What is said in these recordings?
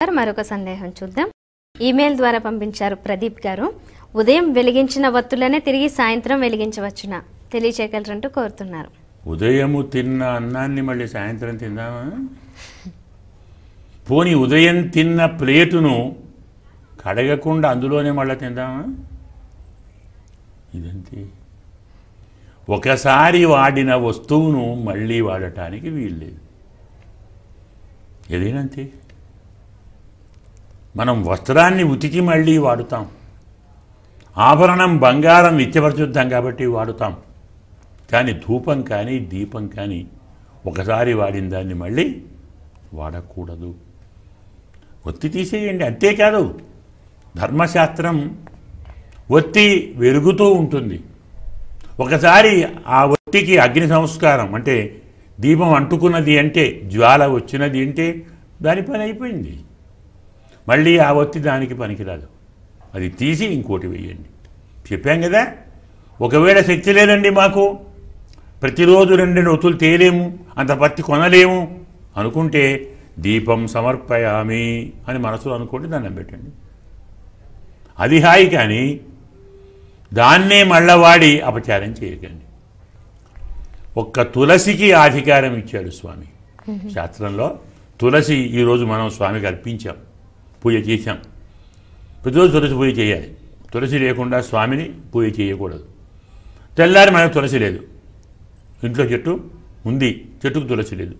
గారు మరొక సందేహం చూద్దాం. ఈమెయిల్ ద్వారా పంపించారు ప్రదీప్ గారు. ఉదయం వెలిగించిన వత్తులనే తిరిగి సాయంత్రం వెలిగించవచ్చున? తెలియచేయగలరంటూ కోరుతున్నారు. ఉదయము తిన్న అన్నాన్ని మళ్ళీ సాయంత్రం తిందామా? పోని ఉదయం తిన్న ప్లేటును కడగకుండా అందులోనే మళ్ళీ తిందామా? ఇదంతే ఒకసారి వాడిన వస్తువును మళ్ళీ వాడటానికి వీల్లేదు. అంతే. మనం వస్త్రాన్ని ఉతికి మళ్ళీ వాడుతాం. ఆభరణం బంగారం నిత్యపరిశుద్ధం కాబట్టి వాడుతాం. కానీ ధూపం కానీ దీపం కానీ ఒకసారి వాడిన దాన్ని మళ్ళీ వాడకూడదు. ఒత్తి తీసేయండి. అంతేకాదు ధర్మశాస్త్రం ఒత్తి వెలుగుతూ ఉంటుంది. ఒకసారి ఆ ఒత్తికి అగ్ని సంస్కారం అంటే దీపం అంటుకున్నది అంటే జ్వాల వచ్చినది అంటే దాని పని అయిపోయింది. మళ్ళీ ఆ ఒత్తి దానికి పనికిరాదు. అది తీసి ఇంకోటి వేయండి. చెప్పాం కదా? ఒకవేళ శక్తి లేదండి మాకు ప్రతిరోజు రెండు ఒత్తులు తేలేము అంత పత్తి కొనలేము అనుకుంటే దీపం సమర్పయామి అని మనసులో అనుకోండి దండం పెట్టండి. అది హాయి కానీ దాన్నే మళ్ళా వాడి అపచారం చేయకండి. ఒక్క తులసికి అధికారం ఇచ్చాడు స్వామి. శాస్త్రంలో తులసి ఈరోజు మనం స్వామికి అర్పించాం. పూజ చేశాం. ప్రతిరోజు తులసి పూజ చేయాలి. తులసి లేకుండా స్వామిని పూజ చేయకూడదు. తెల్లారి మనకు తులసి లేదు. ఇంట్లో చెట్టు ఉంది. చెట్టుకు తులసి లేదు.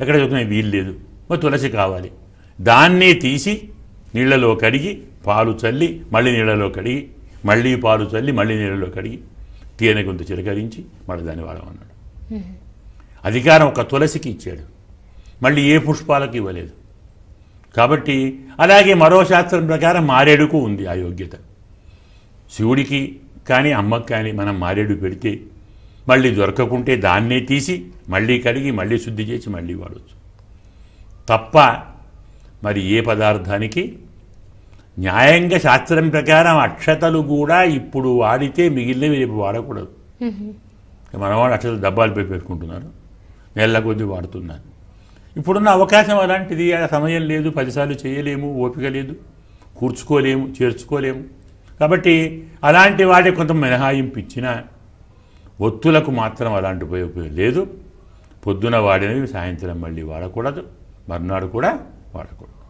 ఎక్కడ చెప్తున్నా వీలు లేదు. మరి తులసి కావాలి. దాన్నే తీసి నీళ్ళలో కడిగి పాలు చల్లి మళ్ళీ నీళ్ళలో కడిగి మళ్ళీ పాలు చల్లి మళ్ళీ నీళ్ళలో కడిగి తేనె కొంత చిలకరించి మళ్ళీ దాన్ని వాడమన్నాడు. అధికారం ఒక తులసికి ఇచ్చాడు. మళ్ళీ ఏ పుష్పాలకు ఇవ్వలేదు. కాబట్టి అలాగే మరో శాస్త్రం ప్రకారం మారేడుకు ఉంది ఆ యోగ్యత. శివుడికి కానీ అమ్మకి కానీ మనం మారేడు పెడితే మళ్ళీ దొరకకుంటే దాన్నే తీసి మళ్ళీ కడిగి మళ్ళీ శుద్ధి చేసి మళ్ళీ వాడవచ్చు తప్ప మరి ఏ పదార్థానికి? న్యాయంగా శాస్త్రం ప్రకారం అక్షతలు కూడా ఇప్పుడు వాడితే మిగిలినవి రేపు వాడకూడదు. మన వాళ్ళు అక్షతలు డబ్బాలు పెట్టి పెట్టుకుంటున్నారు. నెలల కొద్దీ వాడుతున్నారు. ఇప్పుడున్న అవకాశం అలాంటిది. ఆ సమయం లేదు పదిసార్లు చేయలేము ఓపిక లేదు కూర్చుకోలేము చేర్చుకోలేము. కాబట్టి అలాంటి వాటి కొంత మినహాయింపు ఇచ్చిన ఒత్తులకు మాత్రం అలాంటి ఉపయోగం లేదు. పొద్దున వాడినవి సాయంత్రం మళ్ళీ వాడకూడదు. మర్నాడు కూడా వాడకూడదు.